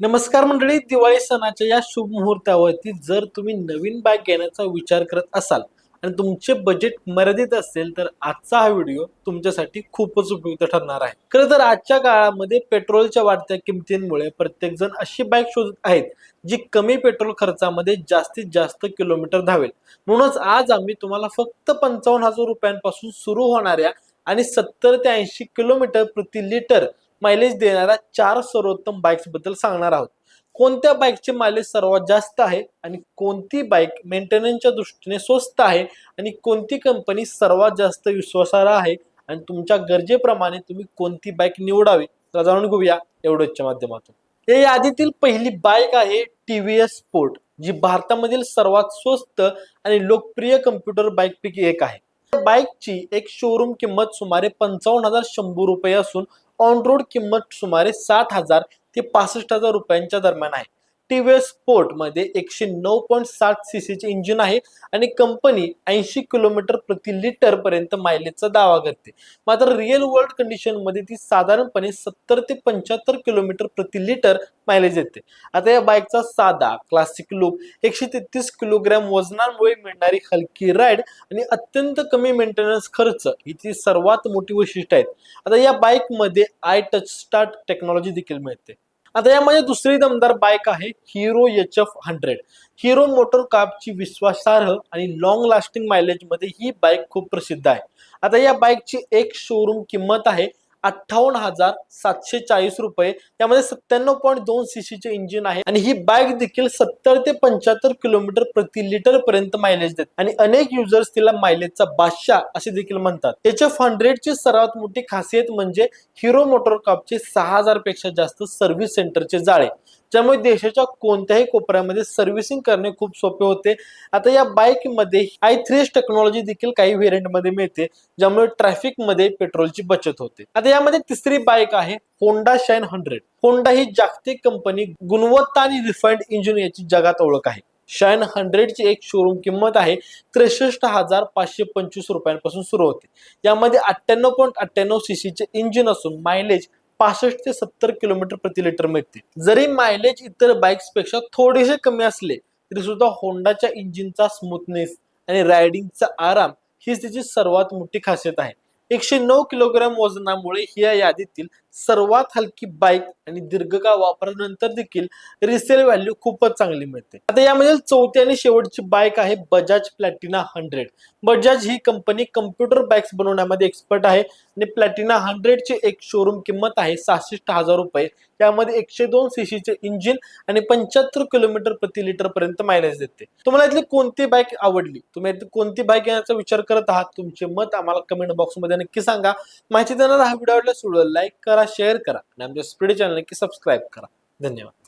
नमस्कार मंडळी दिवाळी सणाच्या या शुभ मुहूर्तावरती जर तुम्ही नवीन बाईक घेण्याचा विचार करत असाल आणि तुमचे बजेट मर्यादित असेल तर आजचा हा व्हिडिओ तुमच्यासाठी खूपच उपयुक्त ठरणार आहे. खरं तर आजच्या काळामध्ये पेट्रोलच्या वाढत्या किमतींमुळे प्रत्येकजण अशी बाईक शोधत आहेत जी कमी पेट्रोल खर्चामध्ये जास्तीत जास्त किलोमीटर धावेल. म्हणूनच आज आम्ही तुम्हाला फक्त पंचावन्न हजार रुपयांपासून सुरू होणाऱ्या आणि सत्तर ते ऐंशी किलोमीटर प्रति लिटर मायलेज देणाऱ्या चार सर्वोत्तम बाईक्सबद्दल सांगणार आहोत. कोणत्या बाईकचे मायलेज सर्वात जास्त आहे आणि कोणती बाईक मेंटेनन्सच्या दृष्टीने स्वस्त आहे आणि कोणती कंपनी सर्वात जास्त विश्वासार्ह आहे आणि तुमच्या गरजेप्रमाणे तुम्ही कोणती बाईक निवडावी? तर जाणून घेऊया एवढंच्या माध्यमातून. या यादीतील पहिली बाईक आहे टी व्ही एस स्पोर्ट जी भारतामधील सर्वात स्वस्त आणि लोकप्रिय कम्प्युटर बाईकपैकी एक आहे. बाईकची एक शोरूम किंमत सुमारे पंचावन्न हजार शंभर रुपये असून ऑन रोड किंमत सुमारे साठ हजार ते पासष्ट हजार रुपयांच्या दरम्यान आहे. ऍक्टिव्ह स्पोर्टमध्ये स्पोर्टमध्ये एकशे नऊ पॉईंट साठ सीसीचे इंजिन आहे आणि कंपनी ऐंशी किलोमीटर प्रति लिटर पर्यंत मायलेजचा दावा करते. मात्र रिअल वर्ल्ड कंडिशनमध्ये ती साधारणपणे सत्तर ते पंच्याहत्तर किलोमीटर प्रति लिटर मायलेज येते. आता या बाईकचा साधा क्लासिक लुक एकशे तेहतीस किलोग्रॅम वजनामुळे मिळणारी हलकी राईड आणि अत्यंत कमी मेंटेनन्स खर्च ही ती सर्वात मोठी वैशिष्ट्य आहेत. आता या बाईकमध्ये आय टच स्टार्ट टेक्नॉलॉजी देखील मिळते. आता यामध्ये दुसरी दमदार बाईक आहे Hero H F hundred. Hero motor ची विश्वासार्ह आणि लॉंग लास्टिंग मायलेजमध्ये ही बाईक खूप प्रसिद्ध आहे. आता या बाईकची एक शोरूम किंमत आहे अठ्ठावन्न हजार सातशे चाळीस रुपये. त्यामध्ये सत्त्याण्णव पॉईंट दोन सीसीचे इंजिन आहे. आणि ही बाईक देखील सत्तर ते पंच्याहत्तर किलोमीटर प्रति लिटर पर्यंत मायलेज देते. आणि अनेक युजर्स तिला मायलेजचा बादशाह असे देखील म्हणतात. एच एफ हंड्रेडची सर्वात मोठी खासियत म्हणजे हिरो मोटर कॉपचे सहा हजारपेक्षा जास्त सर्व्हिस सेंटरचे जाळे. ज्यामुळे देशाच्या कोणत्याही कोपऱ्यामध्ये सर्व्हिसिंग करणे खूप सोपे होते. आता या बाईकमध्ये आय थ्री टेक्नॉलॉजी देखील काही व्हेरियंटमध्ये मिळते. ज्यामुळे ट्रॅफिकमध्ये पेट्रोलची बचत होते. आता यामध्ये तिसरी बाईक आहे होंडा शाईन हंड्रेड. होंडा ही जागतिक कंपनी गुणवत्ता आणि रिफाईंड इंजिन याची जगात ओळख आहे. शाईन हंड्रेडची एक शोरूम किंमत आहे त्रेसष्ट हजार पाचशे पंचवीस रुपयांपासून सुरू होते. यामध्ये अठ्ठ्याण्णव पॉईंट अठ्ठ्याण्णव सीसीचे इंजिन असून मायलेज पासष्ट ते सत्तर किलोमीटर प्रति लिटर मिळते. जरी मायलेज इतर बाईक्सपेक्षा थोडेसे कमी असले तरी सुद्धा होंडाच्या इंजिनचा स्मूथनेस आणि रायडिंगचा आराम हीच त्याची सर्वात मोठी खासियत आहे. एकशे नऊ किलोग्रॅम वजनामुळे ही या यादीतील सर्वात हलकी बाईक आणि दीर्घकाळ वापरानंतर देखील रिसेल व्हॅल्यू खूपच चांगली मिळते. आता यामध्ये चौथी आणि शेवटची बाईक आहे बजाज प्लॅटिना हंड्रेड बजाज ही कंपनी कम्प्युटर बाईक्स बनवण्यामध्ये एक्सपर्ट आहे आणि प्लॅटिना हंड्रेडची एक शोरूम किंमत आहे सहासष्ट हजार रुपये. यामध्ये एकशे दोन सीसीचे इंजिन आणि पंच्याहत्तर किलोमीटर प्रति लिटर पर्यंत मायलेज देते. तुम्हाला यातली कोणती बाईक आवडली? तुम्ही कोणती बाईक घेण्याचा विचार करत आहात? तुमचे मत आम्हाला कमेंट बॉक्समध्ये नक्की सांगा. माहिती देणारा हा व्हिडिओ आवडला व्हिडिओ लाईक करा शेअर करा. आणि आमच्या स्पीड चॅनल नक्की सबस्क्राईब करा. धन्यवाद.